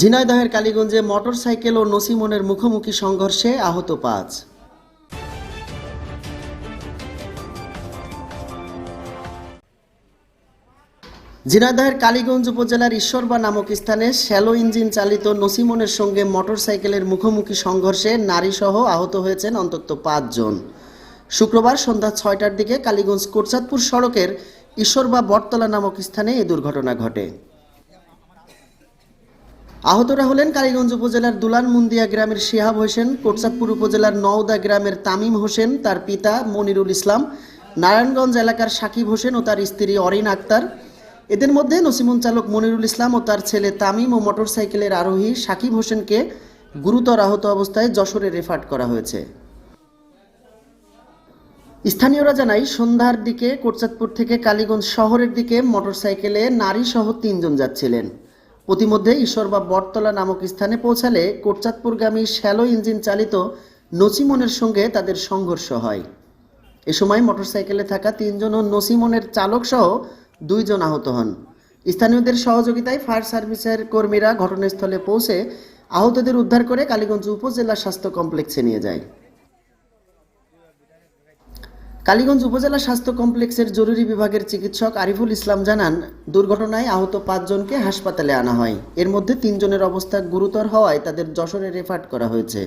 ঝিনাইদহের কালীগঞ্জে মোটরসাইকেল ও নসিমনের মুখোমুখি সংঘর্ষে আহত পাঁচ। ঝিনাইদহের কালীগঞ্জ উপজেলার ঈশ্বরবা নামক স্থানে শ্যালো ইঞ্জিন চালিত নসিমনের সঙ্গে মোটরসাইকেলের মুখোমুখি সংঘর্ষে নারীসহ আহত হয়েছেন অন্তত পাঁচজন শুক্রবার সন্ধ্যা ছয়টার দিকে কালীগঞ্জ কোরচাঁদপুর সড়কের ঈশ্বরবা বটতলা নামক স্থানে এই দুর্ঘটনা ঘটে। আহতরা হলেন কালীগঞ্জ উপজেলার দুলান মুন্দিয়া গ্রামের শিহাব হোসেন কোটচাঁদপুর উপজেলার নওদা গ্রামের তামিম হোসেন, তার পিতা মনিরুল ইসলাম, নারায়ণগঞ্জ এলাকার সাকিব হোসেন ও তার স্ত্রী অরিন আক্তার। এদের মধ্যে নসিমুন চালক মনিরুল ইসলাম ও তার ছেলে তামিম ও মোটরসাইকেলের আরোহী সাকিব হোসেনকে গুরুতর আহত অবস্থায় যশোরে রেফার করা হয়েছে। স্থানীয়রা জানায়, সন্ধ্যার দিকে কোটচাঁদপুর থেকে কালীগঞ্জ শহরের দিকে মোটরসাইকেলে নারী সহ তিনজন যাচ্ছিলেন। প্রতিমধ্যে ঈশ্বরবা বটতলা নামক স্থানে পৌঁছালে কোটচাঁদপুরগামী শ্যালো ইঞ্জিন চালিত নসিমনের সঙ্গে তাদের সংঘর্ষ হয়। এ সময় মোটরসাইকেলে থাকা তিনজন ও নসিমনের চালক সহ দুইজন আহত হন। স্থানীয়দের সহযোগিতায় ফায়ার সার্ভিসের কর্মীরা ঘটনাস্থলে পৌঁছে আহতদের উদ্ধার করে কালীগঞ্জ উপজেলা স্বাস্থ্য কমপ্লেক্সে নিয়ে যায়। কালীগঞ্জ উপজেলা স্বাস্থ্য কমপ্লেক্সের জরুরি বিভাগের চিকিৎসক আরিফুল ইসলাম জানান, দুর্ঘটনায় আহত পাঁচজনকে হাসপাতালে আনা হয়। এর মধ্যে তিনজনের অবস্থা গুরুতর হওয়ায় তাদের যশোরে রেফার করা হয়েছে।